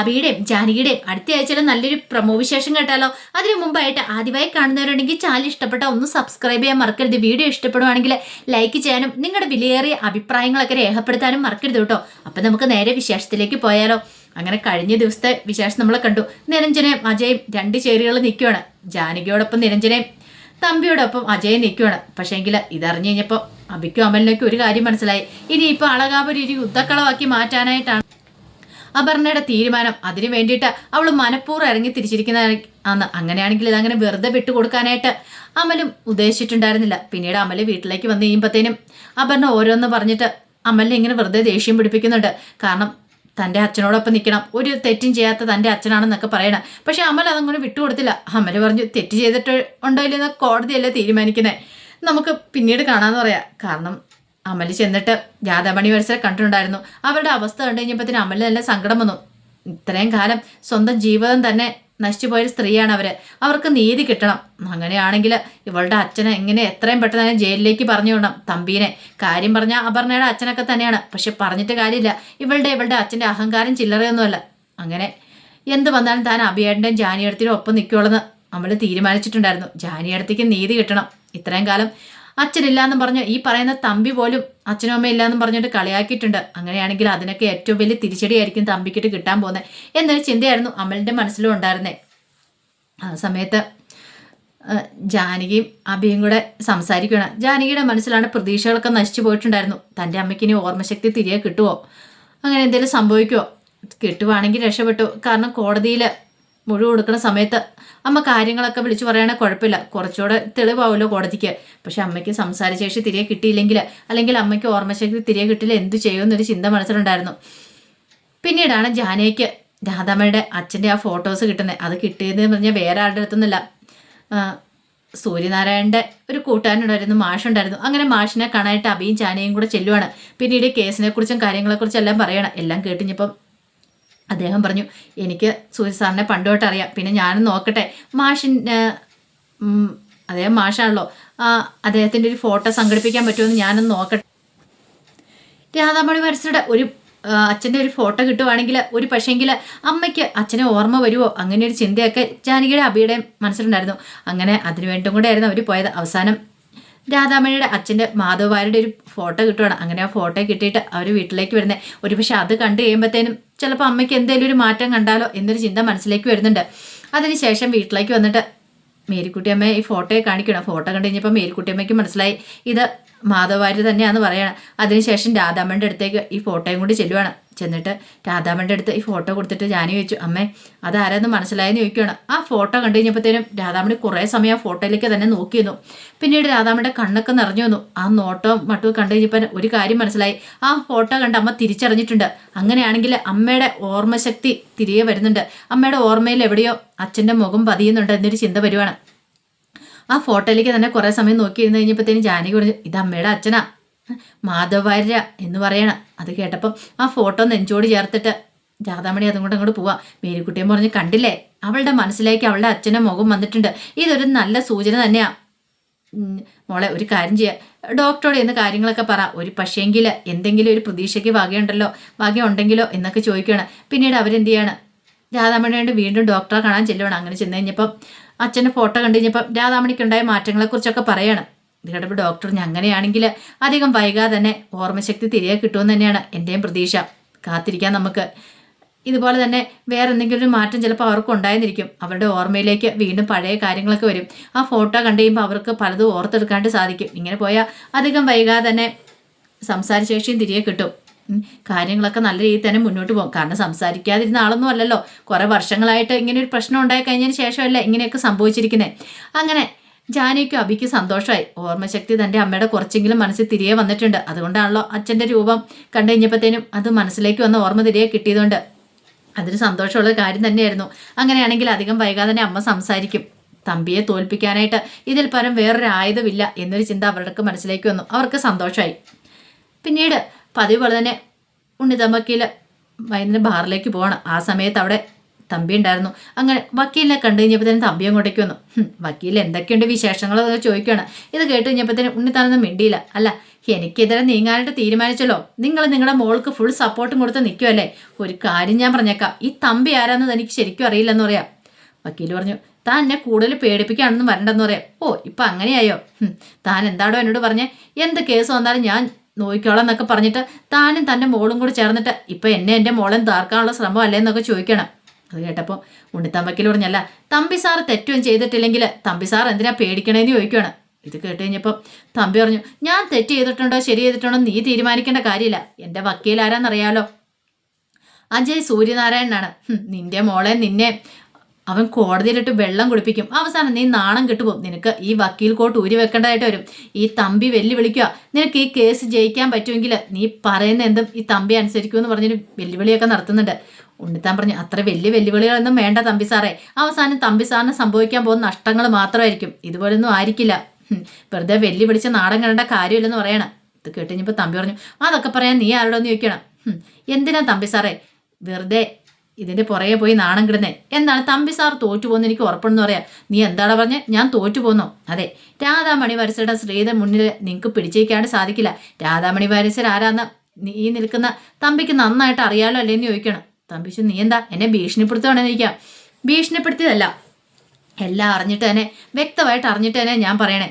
അബിയുടെയും ജാനകിയുടെയും അടുത്ത ആഴ്ചയിൽ നല്ലൊരു പ്രമോ വിശേഷം കേട്ടാലോ? അതിനു മുമ്പായിട്ട് ആദ്യമായി കാണുന്നവരുണ്ടെങ്കിൽ ചാനൽ ഇഷ്ടപ്പെട്ട ഒന്ന് സബ്സ്ക്രൈബ് ചെയ്യാൻ മറക്കരുത്. വീഡിയോ ഇഷ്ടപ്പെടുവാണെങ്കിൽ ലൈക്ക് ചെയ്യാനും നിങ്ങളുടെ വിലയേറിയ അഭിപ്രായങ്ങളൊക്കെ രേഖപ്പെടുത്താനും മറക്കരുത് കേട്ടോ. അപ്പം നമുക്ക് നേരെ വിശേഷത്തിലേക്ക് പോയാലോ. അങ്ങനെ കഴിഞ്ഞ ദിവസത്തെ വിശേഷം നമ്മളെ കണ്ടു. നിരഞ്ജനയും അജയും രണ്ട് ചേരികൾ നിൽക്കുകയാണ് ജാനകിയോടൊപ്പം നിരഞ്ജനയും തമ്പിയോടൊപ്പം അജയ് നിൽക്കുകയാണ് പക്ഷേങ്കിൽ ഇതറിഞ്ഞു കഴിഞ്ഞപ്പോൾ അബിക്കും അമലിനൊക്കെ ഒരു കാര്യം മനസ്സിലായി. ഇനിയിപ്പോൾ അളകാപുരി ഒരു യുദ്ധക്കളമാക്കി മാറ്റാനായിട്ടാണ് അപർണയുടെ തീരുമാനം. അതിനു വേണ്ടിയിട്ട് അവൾ മനഃപൂർവം ഇറങ്ങി തിരിച്ചിരിക്കുന്ന ആണ് അങ്ങനെയാണെങ്കിൽ ഇതങ്ങനെ വെറുതെ വിട്ടുകൊടുക്കാനായിട്ട് അമലും ഉദ്ദേശിച്ചിട്ടുണ്ടായിരുന്നില്ല. പിന്നീട് അമൽ വീട്ടിലേക്ക് വന്നു കഴിയുമ്പോഴത്തേനും അപർണ ഓരോന്ന് പറഞ്ഞിട്ട് അമലിനെ ഇങ്ങനെ വെറുതെ ദേഷ്യം പിടിപ്പിക്കുന്നുണ്ട്. കാരണം തന്റെ അച്ഛനോടൊപ്പം നിൽക്കണം. ഒരു തെറ്റും ചെയ്യാത്ത തന്റെ അച്ഛനാണെന്നൊക്കെ പറയണം. പക്ഷേ അമൽ അതങ്ങനെ വിട്ടുകൊടുത്തില്ല. അമൽ പറഞ്ഞു തെറ്റ് ചെയ്തിട്ട് ഉണ്ടോ ഇല്ലെന്ന് കോടതിയല്ലേ തീരുമാനിക്കുന്നത് നമുക്ക് പിന്നീട് കാണാമെന്ന് പറയാം. കാരണം അമൽ ചെന്നിട്ട് രാധാമണി മത്സരം കണ്ടിട്ടുണ്ടായിരുന്നു. അവരുടെ അവസ്ഥ കണ്ടു കഴിഞ്ഞപ്പോഴത്തേന് അമലിന് നല്ല സങ്കടം വന്നു. ഇത്രയും കാലം സ്വന്തം ജീവിതം തന്നെ നശിച്ചുപോയൊരു സ്ത്രീയാണ് അവർ. അവർക്ക് നീതി കിട്ടണം. അങ്ങനെയാണെങ്കിൽ ഇവളുടെ അച്ഛനെ എങ്ങനെ എത്രയും പെട്ടെന്ന് തന്നെ ജയിലിലേക്ക് പറഞ്ഞു വിടണം. തമ്പീനെ. കാര്യം പറഞ്ഞ അപർണയുടെ അച്ഛനൊക്കെ തന്നെയാണ്. പക്ഷെ പറഞ്ഞിട്ട് കാര്യമില്ല. ഇവളുടെ ഇവളുടെ അച്ഛന്റെ അഹങ്കാരം ചില്ലറയൊന്നുമല്ല. അങ്ങനെ എന്ത് വന്നാലും താൻ അഭിയേട്ടന്റെയും ജാനിയടത്തിനും ഒപ്പം നിൽക്കുള്ളെന്ന് നമ്മൾ തീരുമാനിച്ചിട്ടുണ്ടായിരുന്നു. ജാനിയടത്തേക്ക് നീതി കിട്ടണം. ഇത്രയും കാലം അച്ഛനില്ലാന്നും പറഞ്ഞ്. ഈ പറയുന്ന തമ്പി പോലും അച്ഛനും അമ്മ ഇല്ലാന്നും പറഞ്ഞിട്ട് കളിയാക്കിയിട്ടുണ്ട്. അങ്ങനെയാണെങ്കിൽ അതിനൊക്കെ ഏറ്റവും വലിയ തിരിച്ചടിയായിരിക്കും തമ്പിക്കിട്ട് കിട്ടാൻ പോകുന്നത്. എന്നൊരു ചിന്തയായിരുന്നു അമലിന്റെ മനസ്സിലും ഉണ്ടായിരുന്നേ. ആ സമയത്ത് ജാനകിയും അഭിയും കൂടെ സംസാരിക്കുകയാണ്. ജാനകിയുടെ മനസ്സിലാണ് പ്രതീക്ഷകളൊക്കെ നശിച്ചു പോയിട്ടുണ്ടായിരുന്നു. തന്റെ അമ്മയ്ക്ക് ഇനി ഓർമ്മശക്തി തിരികെ കിട്ടുമോ അങ്ങനെ എന്തെങ്കിലും സംഭവിക്കുമോ കിട്ടുവാണെങ്കിൽ രക്ഷപ്പെട്ടു. കാരണം കോടതിയിൽ മുഴുവൻ കൊടുക്കുന്ന സമയത്ത് അമ്മ കാര്യങ്ങളൊക്കെ വിളിച്ചു പറയണേ കുഴപ്പമില്ല. കുറച്ചുകൂടെ തെളിവാവുമല്ലോ കോടതിക്ക്. പക്ഷെ അമ്മയ്ക്ക് സംസാരശേഷി തിരികെ കിട്ടിയില്ലെങ്കിൽ അല്ലെങ്കിൽ അമ്മയ്ക്ക് ഓർമ്മശക്തി തിരികെ കിട്ടില്ല എന്തു ചെയ്യുമെന്നൊരു ചിന്ത മനസ്സിലുണ്ടായിരുന്നു. പിന്നീടാണ് ജാനയ്ക്ക് രാധാമ്മയുടെ അച്ഛന്റെ ആ ഫോട്ടോസ് കിട്ടുന്നത്. അത് കിട്ടിയതെന്ന് പറഞ്ഞാൽ വേറെ ആളുടെ അടുത്തൊന്നുമില്ല. സൂര്യനാരായണന്റെ ഒരു കൂട്ടുകാരനുണ്ടായിരുന്നു മാഷുണ്ടായിരുന്നു. അങ്ങനെ മാഷിനെ കാണാനായിട്ട് അബിയും ചാനയും കൂടെ ചെല്ലുവാണ്. പിന്നീട് കേസിനെക്കുറിച്ചും കാര്യങ്ങളെക്കുറിച്ചും എല്ലാം പറയണം. എല്ലാം കേട്ടിഞ്ഞപ്പം അദ്ദേഹം പറഞ്ഞു എനിക്ക് സൂര്യ സാറിനെ പണ്ടുതൊട്ട് അറിയാം. പിന്നെ ഞാനും നോക്കട്ടെ. മാഷിൻ അദ്ദേഹം മാഷാണല്ലോ. അദ്ദേഹത്തിന്റെ ഒരു ഫോട്ടോ സംഘടിപ്പിക്കാൻ പറ്റുമെന്ന് ഞാനൊന്ന് നോക്കട്ടെ. രാധാമണി വരസയുടെ ഒരു അച്ഛന്റെ ഒരു ഫോട്ടോ കിട്ടുവാണെങ്കിൽ ഒരു പക്ഷേങ്കിൽ അമ്മയ്ക്ക് അച്ഛനെ ഓർമ്മ വരുമോ അങ്ങനെ ഒരു ചിന്തയൊക്കെ ജാനകിയുടെ അബിയുടെ മനസ്സിലുണ്ടായിരുന്നു. അങ്ങനെ അതിനു വേണ്ടും കൂടെ ആയിരുന്നു അവർ പോയത്. അവസാനം രാധാമണിയുടെ അച്ഛന്റെ മാധവവാരുടെ ഒരു ഫോട്ടോ കിട്ടുവാണ്. അങ്ങനെ ആ ഫോട്ടോ കിട്ടിയിട്ട് അവർ വീട്ടിലേക്ക് വരുന്നത് ഒരു പക്ഷേ അത് കണ്ടു കഴിയുമ്പോഴത്തേനും ചിലപ്പോൾ അമ്മയ്ക്ക് എന്തെങ്കിലും ഒരു മാറ്റം കണ്ടാലോ എന്നൊരു ചിന്ത മനസ്സിലേക്ക് വരുന്നുണ്ട്. അതിനുശേഷം വീട്ടിലേക്ക് വന്നിട്ട് മേരിക്കുട്ടി മേരിക്കുട്ടിയമ്മ ഈ ഫോട്ടോയെ കാണിക്കണം? ഫോട്ടോ കണ്ടു കഴിഞ്ഞപ്പോൾ മേരിക്കുട്ടി അമ്മയ്ക്ക് മനസ്സിലായി ഇത് മാധവാര്യ തന്നെയാണെന്ന് പറയണം. അതിനുശേഷം രാധാമ്മയുടെ അടുത്തേക്ക് ഈ ഫോട്ടോയും കൂടി ചെല്ലുവാണ്. ചെന്നിട്ട് രാധാമ്മന്റെ അടുത്ത് ഈ ഫോട്ടോ കൊടുത്തിട്ട് ഞാൻ ചോദിച്ചു അമ്മേ അതാരെന്ന് മനസ്സിലായെന്ന് ചോദിക്കുകയാണ് ആ ഫോട്ടോ കണ്ടു കഴിഞ്ഞപ്പോഴത്തേനും രാധാമണി കുറേ സമയം ആ ഫോട്ടോയിലേക്ക് തന്നെ നോക്കിയിരുന്നു പിന്നീട് രാധാമ്മയുടെ കണ്ണൊക്കെ നിറഞ്ഞു വന്നു ആ നോട്ടവും മട്ടും കണ്ടു കഴിഞ്ഞപ്പോൾ ഒരു കാര്യം മനസ്സിലായി. ആ ഫോട്ടോ കണ്ട് അമ്മ തിരിച്ചറിഞ്ഞിട്ടുണ്ട്. അങ്ങനെയാണെങ്കിൽ അമ്മയുടെ ഓർമ്മശക്തി തിരികെ വരുന്നുണ്ട്. അമ്മയുടെ ഓർമ്മയിൽ എവിടെയോ അച്ഛന്റെ മുഖം പതിയുന്നുണ്ട് എന്നൊരു ചിന്ത വരുവാണ്. ആ ഫോട്ടോയിലേക്ക് തന്നെ കുറേ സമയം നോക്കി ഇരുന്ന് കഴിഞ്ഞപ്പോഴത്തേനും ജാനകി പറഞ്ഞു ഇത് അമ്മയുടെ അച്ഛനാ. മാധവാര്യ എന്ന് പറയണം. അത് കേട്ടപ്പം ആ ഫോട്ടോ നെഞ്ചോട് ചേർത്തിട്ട് ജാഥാമണി അതും കൂടെ അങ്ങോട്ട് പോവാം. മേരിക്കുട്ടിയും പറഞ്ഞ് കണ്ടില്ലേ? അവളുടെ മനസ്സിലേക്ക് അവളുടെ അച്ഛന്റെ മുഖം വന്നിട്ടുണ്ട്. ഇതൊരു നല്ല സൂചന തന്നെയാണ് മോളെ ഒരു കാര്യം ചെയ്യുക ഡോക്ടറോട് എന്ന് കാര്യങ്ങളൊക്കെ പറ. ഒരു പക്ഷേങ്കിൽ എന്തെങ്കിലും ഒരു പ്രതീക്ഷയ്ക്ക് വകയുണ്ടല്ലോ വക ഉണ്ടെങ്കിലോ എന്നൊക്കെ ചോദിക്കുകയാണ് പിന്നീട് അവരെന്ത് ചെയ്യാണ്? രാധാമണി വേണ്ടി വീണ്ടും ഡോക്ടറെ കാണാൻ ചെല്ലുവാണ്. അങ്ങനെ ചെന്ന് കഴിഞ്ഞപ്പം അച്ഛന്റെ ഫോട്ടോ കണ്ടു കഴിഞ്ഞപ്പം രാധാമണിക്കുണ്ടായ മാറ്റങ്ങളെക്കുറിച്ചൊക്കെ പറയണം. ഇത് കേട്ടപ്പോൾ ഡോക്ടർ അങ്ങനെയാണെങ്കിൽ അധികം വൈകാതെ തന്നെ ഓർമ്മശക്തി തിരികെ കിട്ടുമെന്ന് തന്നെയാണ് എന്റെയും പ്രതീക്ഷ. കാത്തിരിക്കാം നമുക്ക്. ഇതുപോലെ തന്നെ വേറെ എന്തെങ്കിലും മാറ്റം ചിലപ്പോൾ അവർക്ക് ഉണ്ടായിരുന്നിരിക്കും അവരുടെ ഓർമ്മയിലേക്ക് വീണ്ടും പഴയ കാര്യങ്ങളൊക്കെ വരും. ആ ഫോട്ടോ കണ്ടു കഴിയുമ്പോൾ അവർക്ക് പലതും ഓർത്തെടുക്കാണ്ട് സാധിക്കും. ഇങ്ങനെ പോയാൽ അധികം വൈകാതെ തന്നെ സംസാരശേഷിയും തിരികെ കിട്ടും. കാര്യങ്ങളൊക്കെ നല്ല രീതിയിൽ തന്നെ മുന്നോട്ട് പോകും. കാരണം സംസാരിക്കാതിരുന്ന ആളൊന്നും അല്ലല്ലോ. കുറേ വർഷങ്ങളായിട്ട് ഇങ്ങനെ ഒരു പ്രശ്നം ഉണ്ടായി കഴിഞ്ഞതിന് ശേഷമല്ല ഇങ്ങനെയൊക്കെ സംഭവിച്ചിരിക്കുന്നത് അങ്ങനെ ജാനയ്ക്കും അബിക്ക് സന്തോഷമായി ഓർമ്മശക്തി തന്റെ അമ്മയുടെ കുറച്ചെങ്കിലും മനസ്സിൽ തിരികെ വന്നിട്ടുണ്ട്. അതുകൊണ്ടാണല്ലോ അച്ഛന്റെ രൂപം കണ്ടു കഴിഞ്ഞപ്പോഴത്തേനും അത് മനസ്സിലേക്ക് വന്ന ഓർമ്മ തിരികെ കിട്ടിയതുകൊണ്ട്. അതൊരു സന്തോഷമുള്ള കാര്യം തന്നെയായിരുന്നു. അങ്ങനെയാണെങ്കിൽ അധികം വൈകാതെ തന്നെ അമ്മ സംസാരിക്കും. തമ്പിയെ തോൽപ്പിക്കാനായിട്ട് ഇതിൽ പരം വേറൊരു ആയുധമില്ല എന്നൊരു ചിന്ത അവരുടെ മനസ്സിലേക്ക് വന്നു. അവർക്ക് സന്തോഷമായി പിന്നീട് പതിവ് പോലെ തന്നെ ഉണ്ണിതമ്മക്കിൽ വൈകുന്നേരം ബാറിലേക്ക് പോകണം. ആ സമയത്ത് അവിടെ തമ്പി ഉണ്ടായിരുന്നു. അങ്ങനെ വക്കീലിനെ കണ്ടു കഴിഞ്ഞപ്പോഴത്തേനും തമ്പി അങ്ങോട്ടേക്ക് വന്നു. "ഹും, വക്കീൽ എന്തൊക്കെയുണ്ട് വിശേഷങ്ങൾ ചോദിക്കുകയാണ് ഇത് കേട്ട് കഴിഞ്ഞപ്പോഴത്തേനും ഉണ്ണിത്താനൊന്നും മിണ്ടിയില്ല. അല്ല എനിക്കെതിരെ നീങ്ങാനായിട്ട് തീരുമാനിച്ചല്ലോ. നിങ്ങൾ നിങ്ങളുടെ മോൾക്ക് ഫുൾ സപ്പോർട്ടും കൊടുത്ത് നിൽക്കുമല്ലേ ഒരു കാര്യം ഞാൻ പറഞ്ഞേക്കാം. ഈ തമ്പി ആരാന്നത് എനിക്ക് ശരിക്കും അറിയില്ലെന്ന് പറയാം. വക്കീൽ പറഞ്ഞു താൻ എന്നെ കൂടുതൽ പേടിപ്പിക്കുകയാണെന്ന് വരണ്ടെന്ന് പറയാം. ഓ ഇപ്പം അങ്ങനെയായോ? താൻ എന്താടോ എന്നോട് പറഞ്ഞേ. എന്ത് കേസ് വന്നാലും ഞാൻ നോക്കിക്കോളാം എന്നൊക്കെ പറഞ്ഞിട്ട് താനും തന്റെ മോളും കൂടി ചേർന്നിട്ട് ഇപ്പം എന്നെ എന്റെ മോളെ താർക്കാനുള്ള ശ്രമം അല്ലേ എന്നൊക്കെ ചോദിക്കണം. അത് കേട്ടപ്പോൾ ഉണ്ണിത്തമ്പക്കിൽ പറഞ്ഞല്ല തമ്പി സാർ തെറ്റൊന്നും ചെയ്തിട്ടില്ലെങ്കിൽ തമ്പി സാർ എന്തിനാ പേടിക്കണേന്ന് ചോദിക്കുകയാണ് ഇത് കേട്ട് കഴിഞ്ഞപ്പോൾ തമ്പി പറഞ്ഞു ഞാൻ തെറ്റ് ചെയ്തിട്ടുണ്ടോ ശരി ചെയ്തിട്ടുണ്ടോ നീ തീരുമാനിക്കേണ്ട കാര്യമില്ല. എന്റെ വക്കീൽ ആരാന്നറിയാലോ അജയ് സൂര്യനാരായണനാണ്. നിന്റെ മോളെ നിന്നെ അവൻ കോടതിയിലിട്ട് വെള്ളം കുടിപ്പിക്കും. അവസാനം നീ നാണം കിട്ടുപോകും. നിനക്ക് ഈ വക്കീൽ കോട്ട് ഊരി വെക്കേണ്ടതായിട്ട് വരും. ഈ തമ്പി വെല്ലുവിളിക്കുക നിനക്ക് ഈ കേസ് ജയിക്കാൻ പറ്റുമെങ്കിൽ നീ പറയുന്ന എന്തും ഈ തമ്പി അനുസരിക്കുമെന്ന് പറഞ്ഞൊരു വെല്ലുവിളിയൊക്കെ നടത്തുന്നുണ്ട്. ഉണ്ണിത്താൻ പറഞ്ഞു അത്ര വലിയ വെല്ലുവിളികളൊന്നും വേണ്ട തമ്പി സാറേ. അവസാനം തമ്പി സാറിന് സംഭവിക്കാൻ പോകുന്ന നഷ്ടങ്ങൾ മാത്രമായിരിക്കും. ഇതുപോലൊന്നും ആയിരിക്കില്ല. വെറുതെ വെല്ലുവിളിച്ച് നാടൻ കണ്ട കാര്യമില്ലെന്ന് പറയണം. ഇത് കേട്ടുകഴിഞ്ഞപ്പോൾ തമ്പി പറഞ്ഞു അതൊക്കെ പറയാൻ നീ ആരോടൊന്ന് ചോദിക്കണം. എന്തിനാ തമ്പി സാറേ? വെറുതെ ഇതിന്റെ പുറകെ പോയി നാണം കിടന്നേ. എന്താണ് തമ്പി സാർ തോറ്റു പോകുന്ന എനിക്ക് ഉറപ്പെന്ന് പറയാം നീ എന്താണ് പറഞ്ഞേ? ഞാൻ തോറ്റുപോന്നോ അതെ രാധാമണി വാരിസയുടെ ശ്രീധർ മുന്നിൽ നിങ്ങൾക്ക് പിടിച്ചേക്കാണ്ട് സാധിക്കില്ല. രാധാമണി വരസർ ആരാന്ന് നീ നിൽക്കുന്ന തമ്പിക്ക് നന്നായിട്ട് അറിയാലോ അല്ലേന്ന് ചോദിക്കണം. തമ്പിച്ചു നീ എന്താ എന്നെ ഭീഷണിപ്പെടുത്തുവാണെന്ന് ചോദിക്കാം. ഭീഷണിപ്പെടുത്തിയതല്ല. എല്ലാം അറിഞ്ഞിട്ട് തന്നെ വ്യക്തമായിട്ട് അറിഞ്ഞിട്ട് തന്നെ ഞാൻ പറയണേ.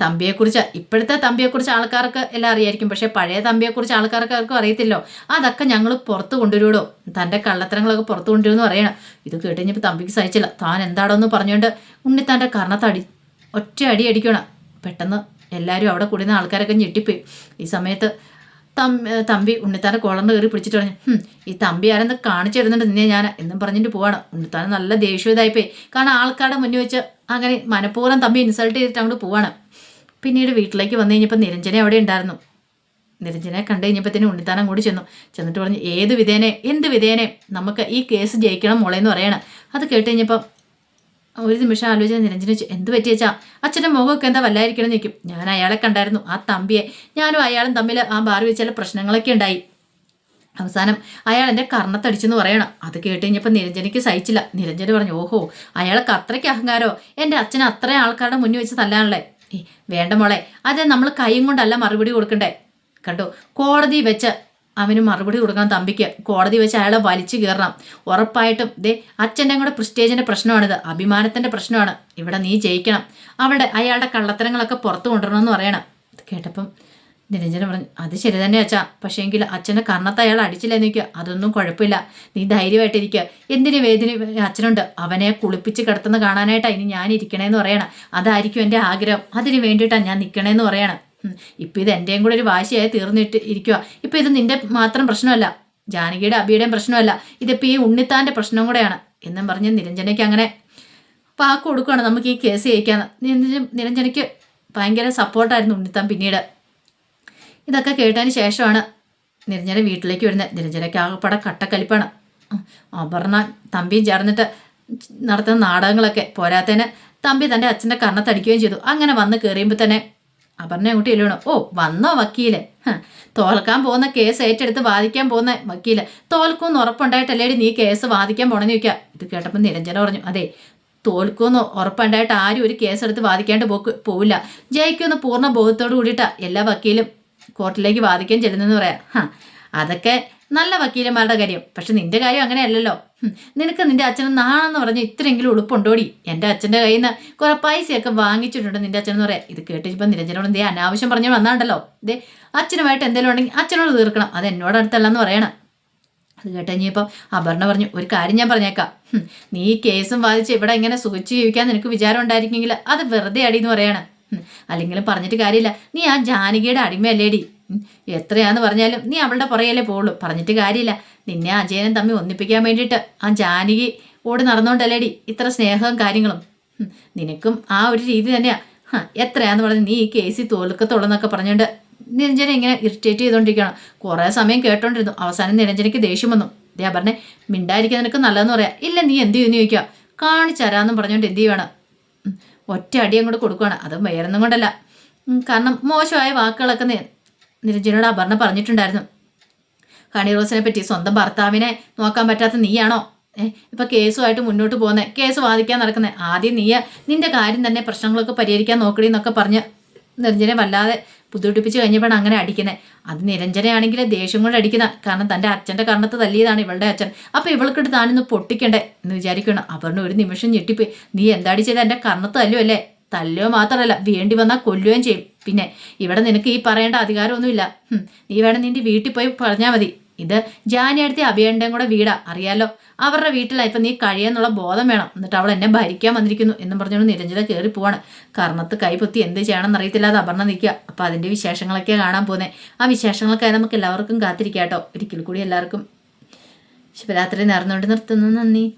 തമ്പിയെക്കുറിച്ച് ഇപ്പോഴത്തെ തമ്പിയെക്കുറിച്ച് ആൾക്കാർക്ക് എല്ലാം അറിയായിരിക്കും. പക്ഷേ പഴയ തമ്പിയെക്കുറിച്ച് ആൾക്കാർക്ക് ആർക്കും അറിയത്തില്ലോ. അതൊക്കെ ഞങ്ങൾ പുറത്ത് കൊണ്ടുവരുമോ തന്റെ കള്ളത്തരങ്ങളൊക്കെ പുറത്ത് കൊണ്ടുവരുമെന്ന് പറയണം. ഇത് കേട്ടുകഴിഞ്ഞപ്പോൾ തമ്പിക്ക് സഹിച്ചില്ല. താൻ എന്താടോന്ന് പറഞ്ഞുകൊണ്ട് ഉണ്ണി തന്റെ കർണത്തടി ഒറ്റ അടി അടിക്കണം. പെട്ടെന്ന് എല്ലാവരും അവിടെ കൂടുന്ന ആൾക്കാരൊക്കെ ഞെട്ടിപ്പോയി. ഈ സമയത്ത് തമ്പി ഉണ്ണിത്താനെ കുളർന്ന് കയറി പിടിച്ചിട്ട് പറഞ്ഞു "ഹും, ഈ തമ്പി ആരെന്ന് കാണിച്ചു തരുന്നുണ്ട് നിന്നെ ഞാൻ എന്നും പറഞ്ഞിട്ട് പോവാണ്. ഉണ്ണിത്താൻ നല്ല ദേഷ്യം ഇതായിപ്പോയി കാരണം ആൾക്കാരുടെ മുന്നിൽ വെച്ച് അങ്ങനെ മനഃപൂർവം തമ്പി ഇൻസൾട്ട് ചെയ്തിട്ട് അങ്ങോട്ട് പോവാണ്. പിന്നീട് വീട്ടിലേക്ക് വന്നു കഴിഞ്ഞപ്പോൾ നിരഞ്ജന അവിടെ ഉണ്ടായിരുന്നു. നിരഞ്ജനെ കണ്ടു കഴിഞ്ഞപ്പോഴത്തേനും ഉണ്ണിത്താനം കൂടി ചെന്നു. ചെന്നിട്ട് പറഞ്ഞു ഏത് വിധേനെ എന്ത് വിധേനെ? നമുക്ക് ഈ കേസ് ജയിക്കണം മോളെ എന്ന് പറയണം. അത് കേട്ട് കഴിഞ്ഞപ്പോൾ ഒരു നിമിഷം ആലോചിച്ച നിരഞ്ജന എന്ത് പറ്റിയച്ചാ അച്ഛന്റെ മുഖമൊക്കെ എന്താ വല്ലായിരിക്കണം നിൽക്കും ഞാൻ അയാളെ കണ്ടായിരുന്നു ആ തമ്പിയെ. ഞാനും അയാളും തമ്മിൽ ആ ബാർ വെച്ചാൽ പ്രശ്നങ്ങളൊക്കെ ഉണ്ടായി. അവസാനം അയാൾ എന്റെ കർണത്തടിച്ചെന്ന് പറയണം. അത് കേട്ട് കഴിഞ്ഞപ്പോൾ നിരഞ്ജനയ്ക്ക് സഹിച്ചില്ല. നിരഞ്ജന പറഞ്ഞു ഓഹോ അയാൾക്ക് അത്രയ്ക്ക് അഹങ്കാരോ? എന്റെ അച്ഛനെ അത്രയും ആൾക്കാരുടെ മുന്നിൽ വെച്ച് തല്ലാനല്ലേ ഏ വേണ്ട മോളെ. അത് നമ്മൾ കൈയും കൊണ്ടല്ല മറുപടി കൊടുക്കണ്ടേ? കണ്ടോ? കോടതി വെച്ച് അവന് മറുപടി കൊടുക്കാൻ തമ്പിക്ക്. കോടതി വെച്ച് അയാളെ വലിച്ചു കയറണം ഉറപ്പായിട്ടും ദേ അച്ഛന്റെ കൂടെ പ്രിസ്റ്റേജിന്റെ പ്രശ്നമാണിത്. അഭിമാനത്തിന്റെ പ്രശ്നമാണ്. ഇവിടെ നീ ജയിക്കണം. അവിടെ അയാളുടെ കള്ളത്തരങ്ങളൊക്കെ പുറത്തു കൊണ്ടുവരണമെന്ന് പറയണം. കേട്ടപ്പം നിരഞ്ജന പറഞ്ഞു അത് ശരി തന്നെ അച്ഛാ. പക്ഷേ എങ്കിൽ അച്ഛന്റെ കർണത്ത് അയാൾ അടിച്ചില്ലെന്ന് നിൽക്കുക അതൊന്നും കുഴപ്പമില്ല. നീ ധൈര്യമായിട്ടിരിക്കുക എന്തിനു വേദന അച്ഛനുണ്ട്? അവനെ കുളിപ്പിച്ച് കിടത്തുന്ന കാണാനായിട്ടാണ് ഇനി ഞാൻ ഇരിക്കണേന്ന് പറയണം. അതായിരിക്കും എന്റെ ആഗ്രഹം. അതിന് വേണ്ടിയിട്ടാണ് ഞാൻ നിൽക്കണേന്ന് പറയണം. ഇപ്പം ഇത് എന്റെയും കൂടെ ഒരു വാശിയായി തീർന്നിട്ട് ഇരിക്കുക ഇപ്പം ഇത് നിന്റെ മാത്രം പ്രശ്നമല്ല. ജാനകിയുടെ അബിയുടെയും പ്രശ്നമല്ല. ഇതിപ്പോൾ ഈ ഉണ്ണിത്താന്റെ പ്രശ്നം കൂടെയാണ്. എന്നും പറഞ്ഞ് നിരഞ്ജനയ്ക്ക് അങ്ങനെ വാക്ക് കൊടുക്കുകയാണ് നമുക്ക് ഈ കേസ് നിരഞ്ജന നിരഞ്ജനയ്ക്ക് ഭയങ്കര സപ്പോർട്ടായിരുന്നു ഉണ്ണിത്താൻ പിന്നീട്. ഇതൊക്കെ കേട്ടതിന് ശേഷമാണ് നിരഞ്ജന വീട്ടിലേക്ക് വരുന്നത്. നിരഞ്ജനയ്ക്ക് ആകെപ്പാടെ കട്ടക്കലിപ്പാണ്. അപർണ തമ്പിയും ചേർന്നിട്ട് നടത്തുന്ന നാടകങ്ങളൊക്കെ പോരാത്തതിന് തമ്പി തന്റെ അച്ഛന്റെ കർണത്തടിക്കുകയും ചെയ്തു. അങ്ങനെ വന്ന് കയറിയുമ്പോൾ തന്നെ അപർണ അങ്ങോട്ട് ചെല്ലണം ഓ വന്നോ വക്കീൽ? തോൽക്കാൻ പോകുന്ന കേസ് ഏറ്റെടുത്ത് വാദിക്കാൻ പോകുന്ന വക്കീൽ. തോൽക്കുമെന്ന് ഉറപ്പുണ്ടായിട്ടല്ലേടി നീ കേസ് വാദിക്കാൻ പോണെന്ന് ചോദിക്കുക ഇത് കേട്ടപ്പോൾ നിരഞ്ജന പറഞ്ഞു അതെ തോൽക്കുമെന്ന് ഉറപ്പുണ്ടായിട്ട് ആരും ഒരു കേസെടുത്ത് വാദിക്കാണ്ട് പോക്ക് പോവില്ല. ജയിക്കുമെന്ന് പൂർണ ബോധത്തോട് കൂടിയിട്ടാണ് എല്ലാ വക്കീലും കോർട്ടിലേക്ക് വാദിക്കാൻ ചെല്ലുന്നെന്ന് പറയാം. ഹാ അതൊക്കെ നല്ല വക്കീലന്മാരുടെ കാര്യം. പക്ഷെ നിന്റെ കാര്യം അങ്ങനെയല്ലല്ലോ. നിനക്ക് നിന്റെ അച്ഛനും നാണെന്ന് പറഞ്ഞ് ഇത്രയെങ്കിലും ഉളുപ്പുണ്ടോടി എന്റെ അച്ഛന്റെ കയ്യിൽ നിന്ന് കുറെ പൈസയൊക്കെ വാങ്ങിച്ചിട്ടുണ്ട് നിന്റെ അച്ഛൻ എന്ന് പറയാം. ഇത് കേട്ടിപ്പോൾ നിരഞ്ജനോട് എന്തേ അനാവശ്യം പറഞ്ഞു വന്നാണ്ടല്ലോ. ഇതേ അച്ഛനുമായിട്ട് എന്തെങ്കിലും ഉണ്ടെങ്കിൽ അച്ഛനോട് തീർക്കണം. അത് എന്നോട് അടുത്തല്ലെന്ന് പറയണം. അത് കേട്ട് കഴിഞ്ഞപ്പോൾ അപർണ പറഞ്ഞു ഒരു കാര്യം ഞാൻ പറഞ്ഞേക്കാം. നീ കേസും വാദിച്ച് ഇവിടെ ഇങ്ങനെ സുഖിച്ച് ജീവിക്കാൻ നിനക്ക് വിചാരം ഉണ്ടായിരിക്കുമെങ്കിൽ അത് വെറുതെ അടിയെന്ന് പറയണം. ഹും, അല്ലെങ്കിലും പറഞ്ഞിട്ട് കാര്യമില്ല. നീ ആ ജാനകിയുടെ അടിമയല്ലേടി? എത്രയാന്ന് പറഞ്ഞാലും നീ അവളുടെ പുറയല്ലേ പോവുള്ളൂ. പറഞ്ഞിട്ട് കാര്യമില്ല. നിന്നെ അജയനും തമ്മി ഒന്നിപ്പിക്കാൻ വേണ്ടിയിട്ട് ആ ജാനകി ഓടി നടന്നുകൊണ്ടല്ലേടി ഇത്ര സ്നേഹവും കാര്യങ്ങളും. നിനക്കും ആ ഒരു രീതി തന്നെയാ. എത്രയാന്ന് പറഞ്ഞ് നീ ഈ കേസിൽ തോൽക്കത്തുള്ളൂ എന്നൊക്കെ പറഞ്ഞുകൊണ്ട് നിരഞ്ജന ഇങ്ങനെ ഇറിറ്റേറ്റ് ചെയ്തുകൊണ്ടിരിക്കുകയാണ് കുറേ സമയം കേട്ടോണ്ടിരുന്നു. അവസാനം നിരഞ്ജനയ്ക്ക് ദേഷ്യം വന്നു. ദേ പറഞ്ഞേ മിണ്ടായിരിക്കാൻ നിനക്ക് നല്ലതെന്ന് പറയാം. ഇല്ല നീ എന്ത് ചെയ്യുന്നു ചോദിക്കുക കാണിച്ചു തരാമെന്നും പറഞ്ഞുകൊണ്ട് എന്ത് ചെയ്യുവാണ്? ഒറ്റ അടി അങ്ങോട്ട് കൊടുക്കുകയാണ് അതും വേറൊന്നും കൊണ്ടല്ല. കാരണം മോശമായ വാക്കുകളൊക്കെ നിരഞ്ജനോട് അപർണ പറഞ്ഞിട്ടുണ്ടായിരുന്നു. ഹണി റോസിനെ പറ്റി സ്വന്തം ഭർത്താവിനെ നോക്കാൻ പറ്റാത്ത നീയാണോ? ഏഹ് ഇപ്പൊ കേസുമായിട്ട് മുന്നോട്ട് പോകുന്നേ. കേസ് വാദിക്കാൻ നടക്കുന്നേ. ആദ്യം നീ നിന്റെ കാര്യം തന്നെ പ്രശ്നങ്ങളൊക്കെ പരിഹരിക്കാൻ നോക്കടി എന്നൊക്കെ പറഞ്ഞ് നിരഞ്ജനെ വല്ലാതെ ബുദ്ധിമുട്ടിപ്പിച്ച് കഴിഞ്ഞപ്പോഴാണ് അങ്ങനെ അടിക്കുന്നത് അത് നിരഞ്ജനയാണെങ്കിൽ ദേഷ്യം കൊണ്ട് അടിക്കുന്ന. കാരണം തന്റെ അച്ഛന്റെ കർണത്ത് തല്ലിയതാണ് ഇവളുടെ അച്ഛൻ. അപ്പോൾ ഇവൾക്കിട്ട് താനൊന്ന് പൊട്ടിക്കണ്ടേ എന്ന് വിചാരിക്കണം അവരുടെ ഒരു നിമിഷം ഞെട്ടിപ്പോയി. നീ എന്താടി ചെയ്ത്? എന്റെ കർണത്ത് തല്ലുമല്ലേ തല്ലുക മാത്രമല്ല വേണ്ടി വന്നാൽ കൊല്ലുകയും ചെയ്യും. പിന്നെ ഇവിടെ നിനക്ക് ഈ പറയേണ്ട അധികാരമൊന്നുമില്ല. നീ വേണം നിന്റെ വീട്ടിൽ പോയി പറഞ്ഞാൽ മതി. ഇത് ജാനി അടുത്ത് അഭിയണ്ടയും കൂടെ വീടാ അറിയാലോ. അവരുടെ വീട്ടിലാണ് ഇപ്പം നീ കഴിയാന്നുള്ള ബോധം വേണം. എന്നിട്ട് അവൾ എന്നെ ഭരിക്കാൻ വന്നിരിക്കുന്നു എന്നും പറഞ്ഞുകൊണ്ട് നിരഞ്ജന കയറി പോവാണ്. കർണത്ത് കൈപൊത്തി എന്ത് ചെയ്യണമെന്ന് അറിയത്തില്ലാതെ അപർണ നിൽക്കുക. അപ്പം അതിന്റെ വിശേഷങ്ങളൊക്കെ കാണാൻ പോകുന്നത് ആ വിശേഷങ്ങളൊക്കെ നമുക്ക് എല്ലാവർക്കും കാത്തിരിക്കാം കേട്ടോ. ഒരിക്കൽ കൂടി എല്ലാവർക്കും ശിവരാത്രി നേർന്നുകൊണ്ട് നിർത്തുന്നു. നന്ദി.